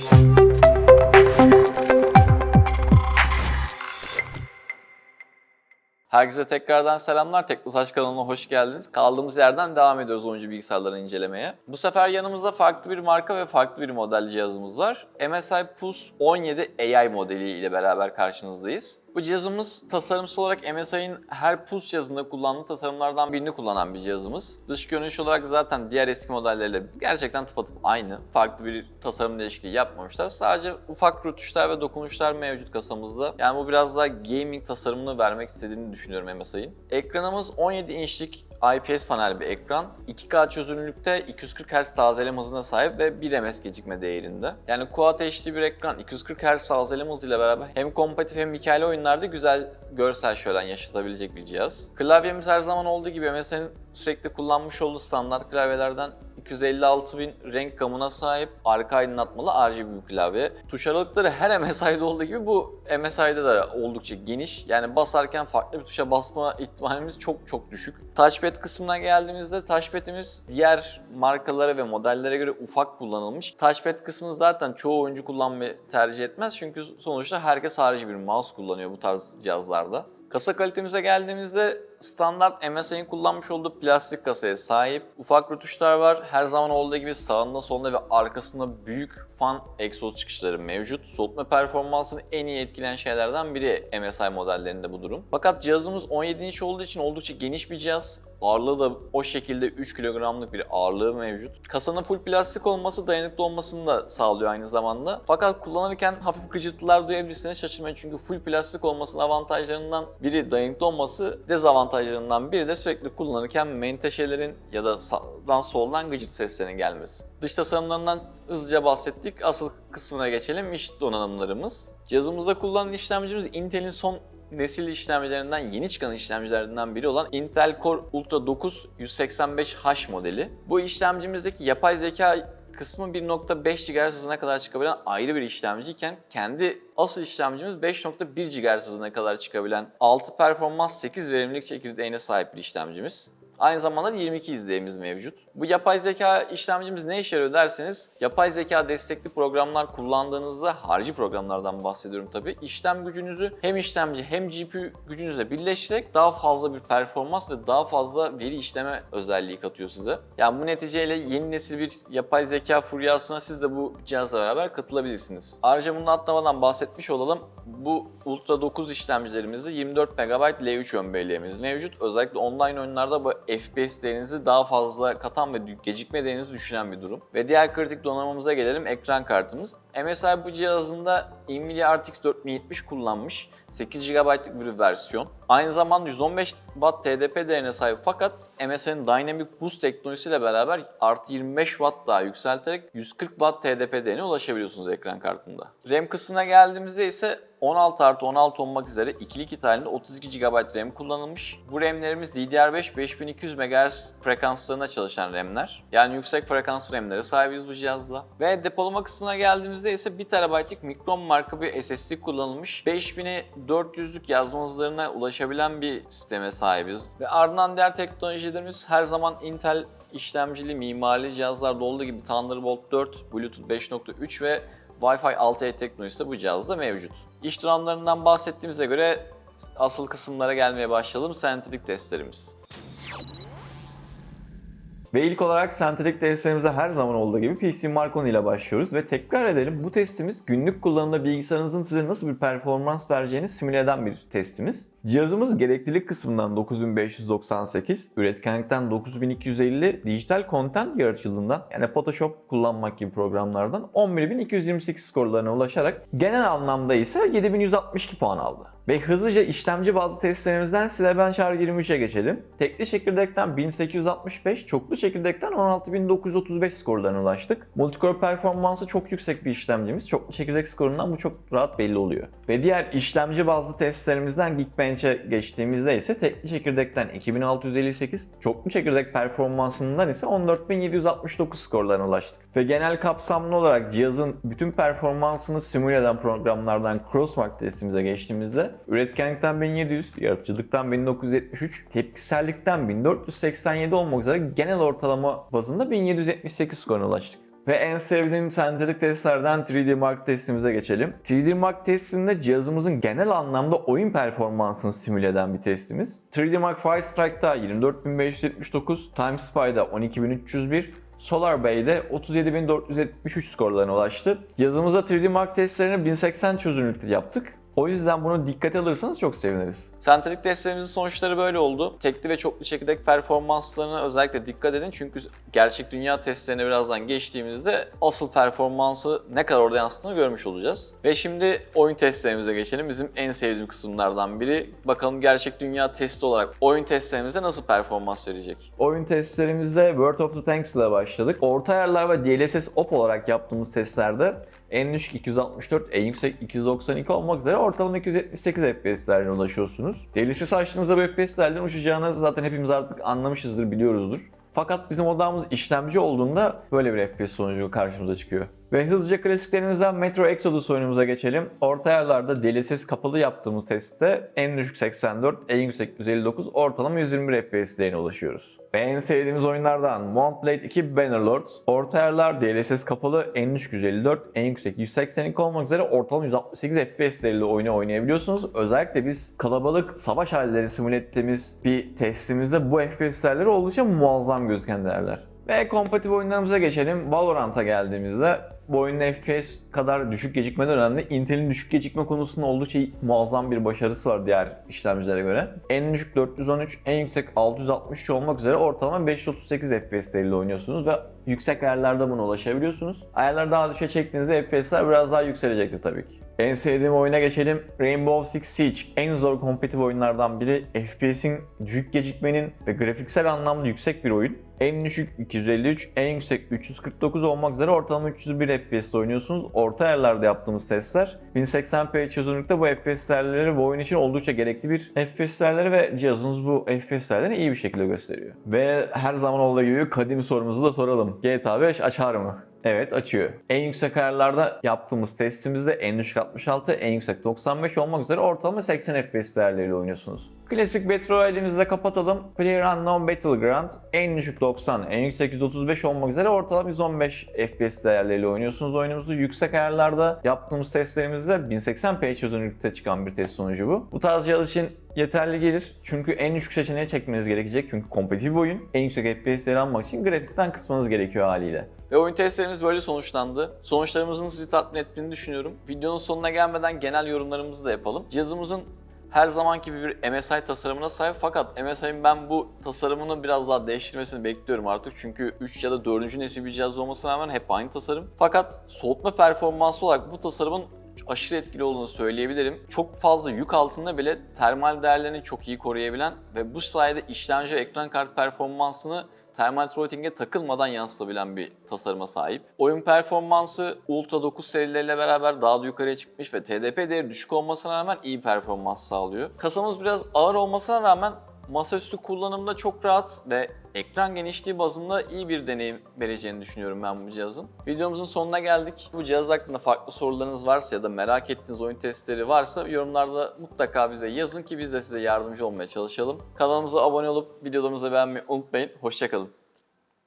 Thank you. Herkese tekrardan selamlar. Teknotaş kanalına hoş geldiniz. Kaldığımız yerden devam ediyoruz oyuncu bilgisayarları incelemeye. Bu sefer yanımızda farklı bir marka ve farklı bir model cihazımız var. MSI Pulse 17 AI modeli ile beraber karşınızdayız. Bu cihazımız tasarımsal olarak MSI'nin her Pulse cihazında kullandığı tasarımlardan birini kullanan bir cihazımız. Dış görünüş olarak zaten diğer eski modelleriyle gerçekten tıpatıp aynı. Farklı bir tasarım değişikliği yapmamışlar. Sadece ufak rötuşlar ve dokunuşlar mevcut kasamızda. Yani bu biraz daha gaming tasarımını vermek istediğini düşünüyorum MSI'nin. Ekranımız 17 inçlik IPS panel bir ekran. 2K çözünürlükte 240 Hz tazeleme hızına sahip ve 1 ms gecikme değerinde. Yani Quad HD bir ekran 240 Hz tazeleme hızıyla beraber hem kompetitif hem hikayeli oyunlarda güzel görsel şölen yaşatabilecek bir cihaz. Klavyemiz her zaman olduğu gibi MSI'nin sürekli kullanmış olduğu standart klavyelerden 256 bin renk gamına sahip arka aydınlatmalı RGB bir klavye. Tuş aralıkları her MSI'de olduğu gibi bu MSI'de de oldukça geniş. Yani basarken farklı bir tuşa basma ihtimalimiz çok çok düşük. Touchpad kısmına geldiğimizde touchpad'imiz diğer markalara ve modellere göre ufak kullanılmış. Touchpad kısmını zaten çoğu oyuncu kullanmayı tercih etmez çünkü sonuçta herkes harici bir mouse kullanıyor bu tarz cihazlarda. Kasa kalitemize geldiğimizde standart MSI'nin kullanmış olduğu plastik kasaya sahip. Ufak rötuşlar var. Her zaman olduğu gibi sağında solunda ve arkasında büyük fan egzoz çıkışları mevcut. Soğutma performansını en iyi etkileyen şeylerden biri MSI modellerinde bu durum. Fakat cihazımız 17 inç olduğu için oldukça geniş bir cihaz. Ağırlığı da o şekilde 3 kilogramlık bir ağırlığı mevcut. Kasanın full plastik olması dayanıklı olmasını da sağlıyor aynı zamanda. Fakat kullanırken hafif gıcırtılar duyabilirsiniz şaşırmayın çünkü full plastik olmasının avantajlarından biri dayanıklı olması, dezavantajlarından biri de sürekli kullanırken menteşelerin ya da sağdan soldan gıcırt seslerinin gelmesi. Dış tasarımlarından hızlıca bahsettik. Asıl kısmına geçelim. İş donanımlarımız. Cihazımızda kullanılan işlemcimiz Intel'in son nesil işlemcilerinden yeni çıkan işlemcilerden biri olan Intel Core Ultra 9 185H modeli. Bu işlemcimizdeki yapay zeka kısmı 1.5 GHz hızına kadar çıkabilen ayrı bir işlemciyken kendi asıl işlemcimiz 5.1 GHz hızına kadar çıkabilen 6 performans 8 verimlilik çekirdeğine sahip bir işlemcimiz. Aynı zamanda 22 izleyimiz mevcut. Bu yapay zeka işlemcimiz ne işe yarıyor derseniz, yapay zeka destekli programlar kullandığınızda, harici programlardan bahsediyorum tabii, işlem gücünüzü hem işlemci hem GPU gücünüzle birleştirerek daha fazla bir performans ve daha fazla veri işleme özelliği katıyor size. Yani bu neticeyle yeni nesil bir yapay zeka furyasına siz de bu cihazla beraber katılabilirsiniz. Ayrıca bunu atlamadan bahsetmiş olalım. Bu Ultra 9 işlemcilerimizde 24 MB L3 ön mevcut. Özellikle online oyunlarda bu FPS değerinizi daha fazla katan ve gecikme değerinizi düşüren bir durum. Ve diğer kritik donanımımıza gelelim ekran kartımız. MSI bu cihazında Nvidia RTX 4070 kullanmış. 8 GB'lık bir versiyon. Aynı zamanda 115 Watt TDP değerine sahip fakat MSI'nin Dynamic Boost teknolojisiyle beraber artı 25 Watt daha yükselterek 140 Watt TDP değerine ulaşabiliyorsunuz ekran kartında. RAM kısmına geldiğimizde ise 16 artı 16 olmak üzere ikili kit halinde 32 GB RAM kullanılmış. Bu RAM'lerimiz DDR5 5200 MHz frekanslarına çalışan RAM'ler. Yani yüksek frekans RAM'lere sahibiz bu cihazla. Ve depolama kısmına geldiğimizde ise 1 TB'lik Micron marka bir SSD kullanılmış. 5400'lük yazma hızlarına ulaşabilen bir sisteme sahibiz. Ve ardından diğer teknolojilerimiz her zaman Intel işlemcili mimarili cihazlarda olduğu gibi Thunderbolt 4, Bluetooth 5.3 ve Wi-Fi 6E teknolojisi de bu cihazda mevcut. İş donanımlarından bahsettiğimize göre asıl kısımlara gelmeye başlayalım. Sentetik testlerimiz. Ve ilk olarak sentetik testlerimize her zaman olduğu gibi PC Marconi ile başlıyoruz ve tekrar edelim bu testimiz günlük kullanımda bilgisayarınızın size nasıl bir performans vereceğini simüle eden bir testimiz. Cihazımız gereklilik kısmından 9598, üretkenlikten 9250, dijital content yaratıcılığından yani Photoshop kullanmak gibi programlardan 11228 skorlarına ulaşarak genel anlamda ise 7162 puan aldı. Ve hızlıca işlemci bazı testlerimizden Cinebench R23'e geçelim. Tekli çekirdekten 1865, çoklu çekirdekten 16935 skorlarına ulaştık. Multicore performansı çok yüksek bir işlemcimiz. Çoklu çekirdek skorundan bu çok rahat belli oluyor. Ve diğer işlemci bazı testlerimizden Geekbench'e geçtiğimizde ise tekli çekirdekten 2658, çoklu çekirdek performansından ise 14769 skorlarına ulaştık. Ve genel kapsamlı olarak cihazın bütün performansını simüle eden programlardan Crossmark testimize geçtiğimizde üretkenlikten 1700, yaratıcılıktan 1973, tepkisellikten 1487 olmak üzere genel ortalama bazında 1778 skoruna ulaştık. Ve en sevdiğim sentetik testlerden 3D Mark testimize geçelim. 3D Mark testinde cihazımızın genel anlamda oyun performansını simüle eden bir testimiz. 3D Mark Fire Strike'da 24579, Time Spy'da 12301, Solar Bay'de 37473 skorlarına ulaştı. Cihazımıza 3D Mark testlerini 1080 çözünürlükte yaptık. O yüzden bunu dikkate alırsanız çok seviniriz. Sentetik testlerimizin sonuçları böyle oldu. Tekli ve çoklu çekirdek performanslarına özellikle dikkat edin çünkü gerçek dünya testlerine birazdan geçtiğimizde asıl performansı ne kadar orada yansıttığını görmüş olacağız. Ve şimdi oyun testlerimize geçelim. Bizim en sevdiğim kısımlardan biri. Bakalım gerçek dünya testi olarak oyun testlerimize nasıl performans verecek? Oyun testlerimizde World of the Tanks ile başladık. Orta ayarlar ve DLSS off olarak yaptığımız testlerde en düşük 264, en yüksek 292 olmak üzere ortalama 278 FPS'lerine ulaşıyorsunuz. DLSS açtığınızda bu FPS'lerden uçacağını zaten hepimiz artık anlamışızdır, biliyoruzdur. Fakat bizim odamız işlemci olduğunda böyle bir FPS sonucu karşımıza çıkıyor. Ve hızlıca klasiklerimizden Metro Exodus oyunumuza geçelim. Orta ayarlarda DLSS kapalı yaptığımız testte en düşük 84, en yüksek 159, ortalama 121 FPS'lerine ulaşıyoruz. Ve en sevdiğimiz oyunlardan Mount 2 Bannerlords. Orta ayarlar DLSS kapalı en düşük 154, en yüksek 182 olmak üzere ortalama 168 FPS'leriyle oyunu oynayabiliyorsunuz. Özellikle biz kalabalık savaş halleri simüle ettiğimiz bir testimizde bu FPS'lerleri oldukça muazzam gözüken değerler. Ve kompetitif oyunlarımıza geçelim. Valorant'a geldiğimizde bu FPS kadar düşük gecikmeden önemli. Intel'in düşük gecikme konusunda oldukça muazzam bir başarısı var diğer işlemcilere göre. En düşük 413, en yüksek 663 olmak üzere ortalama 538 FPS ile oynuyorsunuz ve yüksek ayarlarda buna ulaşabiliyorsunuz. Ayarları daha düşe çektiğinizde FPS'ler biraz daha yükselecektir tabii ki. En sevdiğim oyuna geçelim. Rainbow Six Siege. En zor kompetitif oyunlardan biri. FPS'in düşük gecikmenin ve grafiksel anlamda yüksek bir oyun. En düşük 253, en yüksek 349 olmak üzere ortalama 301 FPS'te oynuyorsunuz. Orta ayarlarda yaptığımız testler 1080p çözünürlükte bu FPS değerleri bu oyun için oldukça gerekli bir FPS değerleri ve cihazınız bu FPS değerlerini iyi bir şekilde gösteriyor. Ve her zaman olduğu gibi kadim sorumuzu da soralım. GTA 5 açar mı? Evet açıyor. En yüksek ayarlarda yaptığımız testimizde en düşük 66, en yüksek 95 olmak üzere ortalama 80 FPS değerleriyle oynuyorsunuz. Klasik Battle Royale'imizi de kapatalım. PlayerUnknown Battleground en düşük 90, en yüksek 135 olmak üzere ortalama 115 FPS değerleriyle oynuyorsunuz oyunumuzu. Yüksek ayarlarda yaptığımız testlerimizde 1080p çözünürlükte çıkan bir test sonucu bu. Bu tarz cihaz için yeterli gelir. Çünkü en düşük seçeneği çekmeniz gerekecek. Çünkü kompetitif oyun. En yüksek FPS'leri almak için grafikten kısmanız gerekiyor haliyle. Ve oyun testlerimiz böyle sonuçlandı. Sonuçlarımızın sizi tatmin ettiğini düşünüyorum. Videonun sonuna gelmeden genel yorumlarımızı da yapalım. Cihazımızın her zamanki bir MSI tasarımına sahip fakat MSI'nin ben bu tasarımını biraz daha değiştirmesini bekliyorum artık. Çünkü 3 ya da 4. nesil bir cihaz olmasına rağmen hep aynı tasarım. Fakat soğutma performansı olarak bu tasarımın aşırı etkili olduğunu söyleyebilirim. Çok fazla yük altında bile termal değerlerini çok iyi koruyabilen ve bu sayede işlemci ve ekran kart performansını termal throttleing'e takılmadan yansıtabilen bir tasarıma sahip. Oyun performansı Ultra 9 serileriyle beraber daha da yukarıya çıkmış ve TDP değeri düşük olmasına rağmen iyi performans sağlıyor. Kasamız biraz ağır olmasına rağmen masaüstü kullanımda çok rahat ve ekran genişliği bazında iyi bir deneyim vereceğini düşünüyorum ben bu cihazın. Videomuzun sonuna geldik. Bu cihaz hakkında farklı sorularınız varsa ya da merak ettiğiniz oyun testleri varsa yorumlarda mutlaka bize yazın ki biz de size yardımcı olmaya çalışalım. Kanalımıza abone olup videolarımızı beğenmeyi unutmayın. Hoşçakalın.